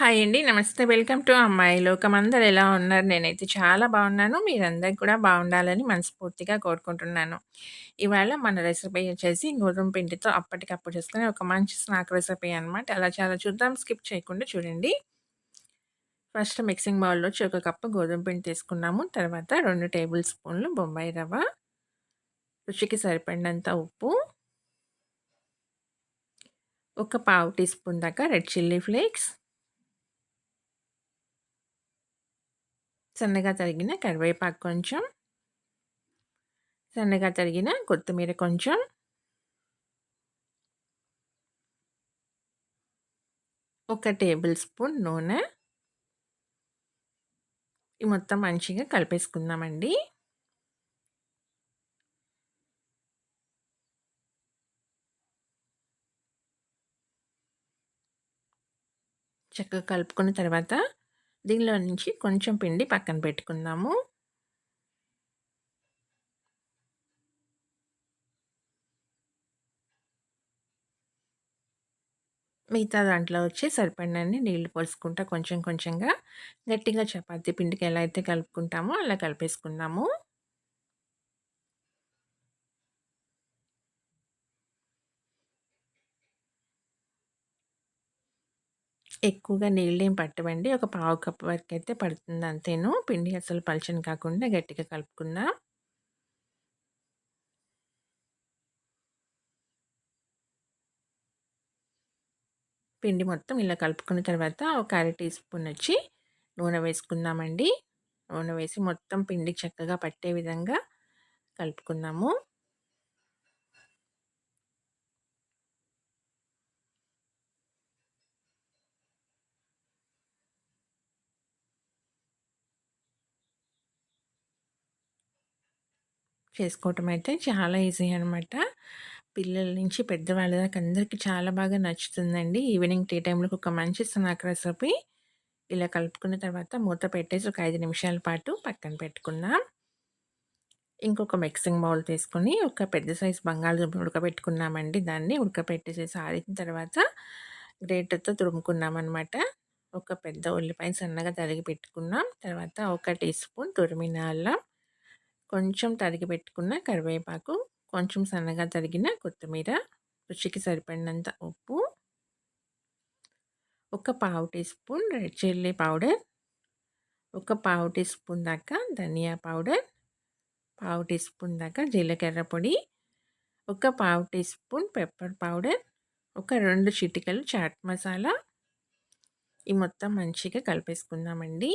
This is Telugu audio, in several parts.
హాయ్ అండి. నమస్తే. వెల్కమ్ టు అమ్మాయి లోకం. అందరు ఎలా ఉన్నారు? నేనైతే చాలా బాగున్నాను. మీరందరూ కూడా బాగుండాలని మనస్ఫూర్తిగా కోరుకుంటున్నాను. ఇవాళ మన రెసిపీ వచ్చేసి గోధుమ పిండితో అప్పటికప్పుడు చేసుకునే ఒక మంచి స్నాక్ రెసిపీ అనమాట. అలా చాలా చూద్దాం. స్కిప్ చేయకుండా చూడండి. ఫస్ట్ మిక్సింగ్ బౌల్‌లోంచి ఒక కప్పు గోధుమ పిండి తీసుకున్నాము. తర్వాత రెండు టేబుల్ స్పూన్లు బొంబాయి రవ్వ, రుచికి సరిపడినంత ఉప్పు, ఒక పావు టీ స్పూన్ దాకా రెడ్ చిల్లీ ఫ్లేక్స్ సన్నగా తరిగిన కరివేపాకు కొంచెం. సన్నగా తరిగిన కొత్తిమీర కొంచెం. ఒక టేబుల్ స్పూన్ నూనె. ఈ మొత్తం మంచిగా కలిపేసుకుందామండి. చక్కగా కలుపుకున్న తర్వాత దీనిలో నుంచి కొంచెం పిండి పక్కన పెట్టుకుందాము. మిగతా దాంట్లో వచ్చి సరిపడినన్ని నీళ్ళు పోసుకుంటా కొంచెం కొంచెంగా గట్టిగా చపాతీ పిండికి ఎలా అయితే కలుపుకుంటామో అలా కలిపేసుకుందాము. ఎక్కువగా నీళ్ళేం పట్టవండి. ఒక పావు కప్పు వరకు అయితే పడుతుంది అంతేను. పిండి అసలు పలుచని కాకుండా గట్టిగా కలుపుకుందాం. పిండి మొత్తం ఇలా కలుపుకున్న తర్వాత ఒక అర టీ స్పూన్ వచ్చి నూనె వేసుకుందామండి. నూనె వేసి మొత్తం పిండి చక్కగా పట్టే విధంగా కలుపుకున్నాము చేసుకోవటం అయితే చాలా ఈజీ అనమాట. పిల్లల నుంచి పెద్దవాళ్ళ దాకా అందరికీ చాలా బాగా నచ్చుతుందండి. ఈవినింగ్ టీ టైంలో ఒక మంచి స్నాక్ రెసిపీ. ఇలా కలుపుకున్న తర్వాత మూత పెట్టేసి ఒక ఐదు నిమిషాల పాటు పక్కన పెట్టుకుందాం. ఇంకొక మిక్సింగ్ బౌల్ తీసుకొని ఒక పెద్ద సైజు బంగాళదుంప ఉడకబెట్టుకున్నామండి. దాన్ని ఉడకబెట్టేసేసి ఆరిన తర్వాత గ్రేటర్‌తో తురుముకున్నామనమాట. ఒక పెద్ద ఉల్లిపాయ సన్నగా తరిగి పెట్టుకున్నాం. తర్వాత ఒక టీ స్పూన్ తురిమిన అల్లం కొంచెం తరిగి పెట్టుకున్న కరివేపాకు, కొంచెం సన్నగా తరిగిన కొత్తిమీర, రుచికి సరిపడినంత ఉప్పు, ఒక పావు teaspoon red chilli powder, ఒక పావు టీ స్పూన్ దాకా ధనియా పౌడర్, పావు టీ స్పూన్ దాకా జీలకర్ర పొడి, ఒక పావు టీ స్పూన్ పెప్పర్ పౌడర్, ఒక రెండు చిటికలు చాట్ మసాలా. ఈ మొత్తం మంచిగా కలిపేసుకుందామండి.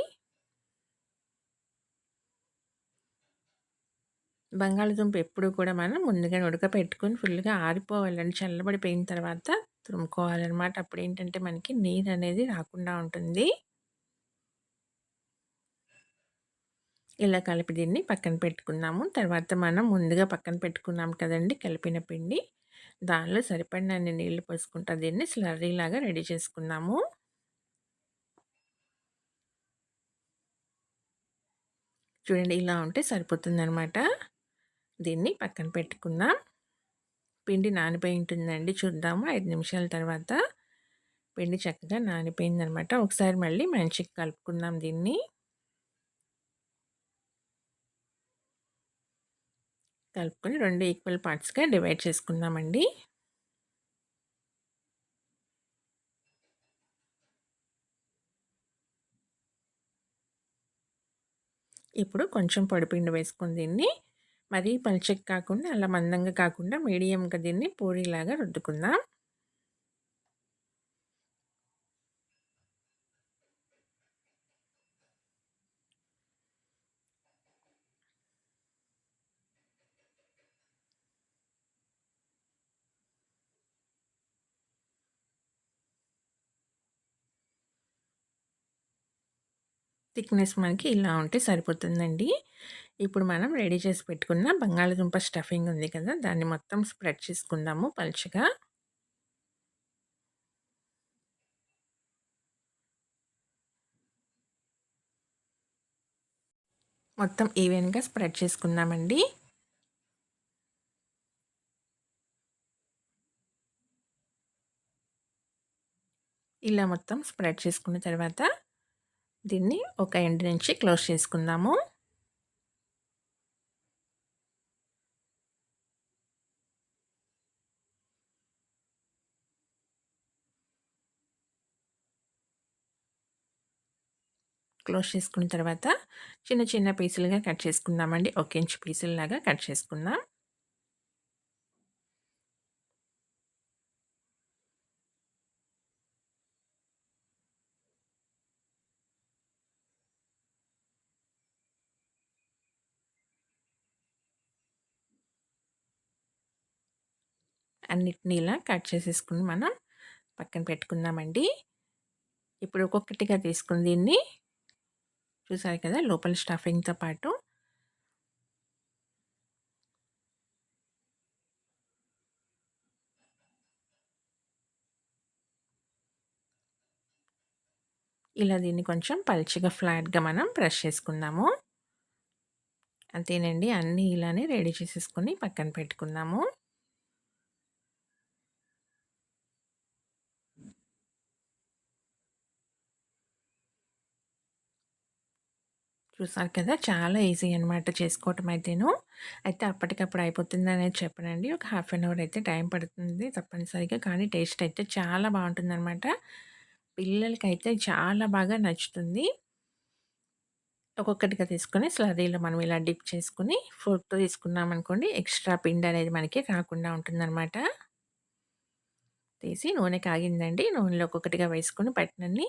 బంగాళదుంప ఎప్పుడు కూడా మనం ముందుగా ఉడకపెట్టుకొని ఫుల్‌గా ఆరిపోవాలండి. చల్లబడిపోయిన తర్వాత తుమ్ముకోవాలన్నమాట అప్పుడు ఏంటంటే మనకి నీరు అనేది రాకుండా ఉంటుంది. ఇలా కలిపి దీన్ని పక్కన పెట్టుకున్నాము తర్వాత మనం ముందుగా పక్కన పెట్టుకున్నాం కదండి కలిపిన పిండి. దానిలో సరిపడినన్ని నీళ్ళు పోసుకుంటా దీన్ని స్లర్రీలాగా రెడీ చేసుకున్నాము చూడండి ఇలా ఉంటే సరిపోతుందనమాట. దీన్ని పక్కన పెట్టుకుందాం. పిండి నానిపోయి ఉంటుందండి చూద్దాము. ఐదు నిమిషాల తర్వాత పిండి చక్కగా నానిపోయిందనమాట. ఒకసారి మళ్ళీ మంచిగా కలుపుకుందాం దీన్ని. కలుపుకొని రెండు ఈక్వల్ పార్ట్స్గా డివైడ్ చేసుకుందామండి. ఇప్పుడు కొంచెం పొడిపిండి వేసుకుని దీన్ని. మరీ పలుచగా కాకుండా అలా మందంగా కాకుండా మీడియంగా దీన్ని పూరీలాగా రుద్దుకుందాం. థిక్నెస్ మనకి ఇలా ఉంటే సరిపోతుందండి. ఇప్పుడు మనం రెడీ చేసి పెట్టుకున్న బంగాళదుంప స్టఫింగ్ ఉంది కదా దాన్ని మొత్తం స్ప్రెడ్ చేసుకుందాము పలుచగా. మొత్తం ఈవెన్గా స్ప్రెడ్ చేసుకుందామండి. ఇలా మొత్తం స్ప్రెడ్ చేసుకున్న తర్వాత దీన్ని ఒక ఎండ్ నుంచి క్లోజ్ చేసుకుందాము. క్లోజ్ చేసుకున్న తర్వాత చిన్న చిన్న పీసులుగా కట్ చేసుకుందామండి. ఒక ఇంచు పీసులలాగా కట్ చేసుకుందాం. అన్నిటిని ఇలా కట్ చేసేసుకుని మనం పక్కన పెట్టుకుందామండి. ఇప్పుడు ఒక్కొక్కటిగా తీసుకుని దీన్ని చూసారు కదా లోపల స్టఫింగ్తో పాటు. ఇలా దీన్ని కొంచెం పల్చిగా ఫ్లాట్గా మనం బ్రష్ చేసుకుందాము. అంతేనండి అన్నీ ఇలానే రెడీ చేసేసుకొని పక్కన పెట్టుకుందాము. చూసారు కదా! చాలా ఈజీ అనమాట చేసుకోవటం అయితేను. అయితే అప్పటికప్పుడు అయిపోతుంది అనేది చెప్పనండి. ఒక హాఫ్ అన్ అవర్ అయితే టైం పడుతుంది తప్పనిసరిగా. కానీ టేస్ట్ అయితే చాలా బాగుంటుందన్నమాట. పిల్లలకైతే చాలా బాగా నచ్చుతుంది. ఒక్కొక్కటిగా తీసుకొని స్లరీలో మనం ఇలా డిప్ చేసుకుని ఫుడ్తో తీసుకున్నాం అనుకోండి ఎక్స్ట్రా పిండి అనేది మనకి రాకుండా ఉంటుందన్నమాట. తీసి నూనె కాగిందండి. నూనెలో ఒక్కొక్కటిగా వేసుకొని పట్టినన్ని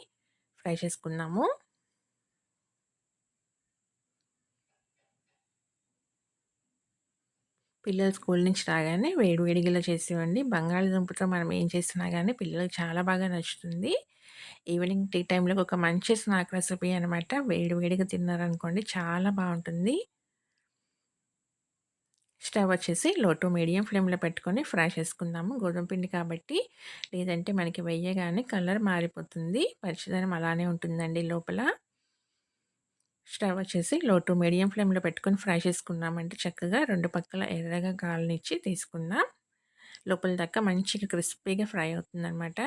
ఫ్రై చేసుకున్నాము పిల్లలు స్కూల్ నుంచి రాగానే వేడి వేడిగిలా చేసేవండి. బంగాళదుంపతో మనం ఏం చేసినా కానీ పిల్లలకు చాలా బాగా నచ్చుతుంది. ఈవినింగ్ టీ టైంలో ఒక మంచి స్నాక్ రెసిపీ అనమాట వేడి వేడిగా తిన్నారనుకోండి చాలా బాగుంటుంది. స్టవ్ వచ్చేసి లో టు మీడియం ఫ్లేమ్లో పెట్టుకొని ఫ్రై చేసుకుందాము. గోధుమ పిండి కాబట్టి లేదంటే మనకి వెయ్యగానే కలర్ మారిపోతుంది. పచ్చిదనం అలానే ఉంటుందండి లోపల. స్టవ్ వచ్చేసి లో టు మీడియం ఫ్లేమ్లో పెట్టుకొని ఫ్రై చేసుకున్నామంటే చక్కగా రెండు పక్కల ఎర్రగా కాలనిచ్చి తీసుకుందాం. లోపల దాకా మంచిగా క్రిస్పీగా ఫ్రై అవుతుందన్నమాట.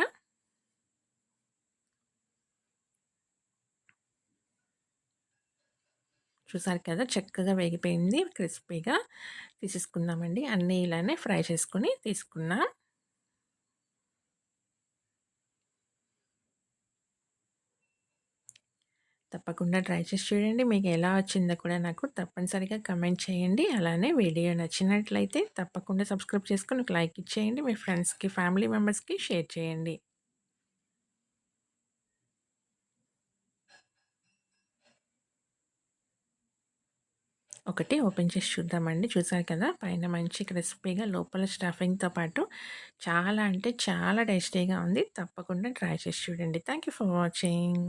చూసారు కదా చక్కగా వేగిపోయింది. క్రిస్పీగా తీసేసుకుందామండి. అన్నీ ఇలానే ఫ్రై చేసుకుని తీసుకున్నాం తప్పకుండా ట్రై చేసి చూడండి. మీకు ఎలా వచ్చిందో కూడా నాకు తప్పనిసరిగా కమెంట్ చేయండి. అలానే వీడియో నచ్చినట్లయితే తప్పకుండా సబ్స్క్రైబ్ చేసుకొని ఒక లైక్ ఇచ్చేయండి. మీ ఫ్రెండ్స్కి ఫ్యామిలీ మెంబర్స్కి షేర్ చేయండి. ఒకటి ఓపెన్ చేసి చూద్దామండి. చూసారు కదా పైన మంచి క్రిస్పీగా లోపల స్టఫింగ్తో పాటు చాలా అంటే చాలా టేస్టీగా ఉంది. తప్పకుండా ట్రై చేసి చూడండి. Thank for watching.